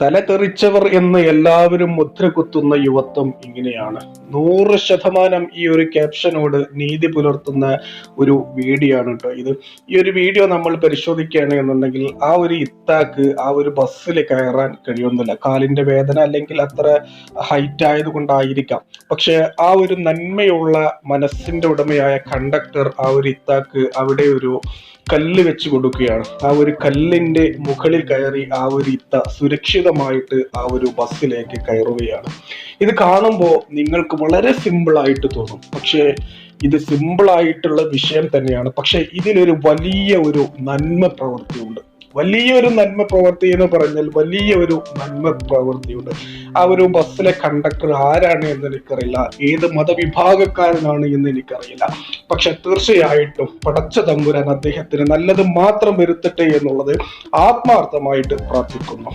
തല തെറിച്ചവർ എന്ന് എല്ലാവരും മുദ്ര കുത്തുന്ന യുവത്വം ഇങ്ങനെയാണ്. നൂറ് ശതമാനം ഈ ഒരു ക്യാപ്ഷനോട് നീതി പുലർത്തുന്ന ഒരു വീഡിയോ ആണ് കേട്ടോ ഇത്. ഈ ഒരു വീഡിയോ നമ്മൾ പരിശോധിക്കുകയാണ് എന്നുണ്ടെങ്കിൽ ആ ഒരു ഇത്താക്ക് ആ ഒരു ബസ്സിൽ കയറാൻ കഴിയുന്നില്ല. കാലിന്റെ വേദന അല്ലെങ്കിൽ അത്ര ഹൈറ്റ് ആയതുകൊണ്ടായിരിക്കാം. പക്ഷെ ആ ഒരു നന്മയുള്ള മനസ്സിന്റെ ഉടമയായ കണ്ടക്ടർ ആ ഒരു ഇത്താക്ക് അവിടെ ഒരു കല്ല് വെച്ച് കൊടുക്കുകയാണ്. ആ ഒരു കല്ലിന്റെ മുകളിൽ കയറി ആ ഒരു ഇത്ത സുരക്ഷിതമായിട്ട് ആ ഒരു ബസ്സിലേക്ക് കയറുകയാണ്. ഇത് കാണുമ്പോൾ നിങ്ങൾക്ക് വളരെ സിമ്പിളായിട്ട് തോന്നും. പക്ഷേ ഇത് സിമ്പിളായിട്ടുള്ള വിഷയം തന്നെയാണ്. പക്ഷേ ഇതിലൊരു വലിയ ഒരു നന്മ പ്രവൃത്തിയുണ്ട്. വലിയൊരു നന്മ പ്രവൃത്തി എന്ന് പറഞ്ഞാൽ വലിയ ഒരു നന്മ പ്രവൃത്തിയുണ്ട്. ആ ഒരു ബസ്സിലെ കണ്ടക്ടർ ആരാണ് എന്ന് എനിക്കറിയില്ല. ഏത് മതവിഭാഗക്കാരനാണ് എന്ന് എനിക്കറിയില്ല. പക്ഷെ തീർച്ചയായിട്ടും പടച്ച തമ്പുരാൻ അദ്ദേഹത്തിന് നല്ലത് മാത്രം വരുത്തട്ടെ എന്നുള്ളത് ആത്മാർത്ഥമായിട്ട് പ്രാർത്ഥിക്കുന്നു.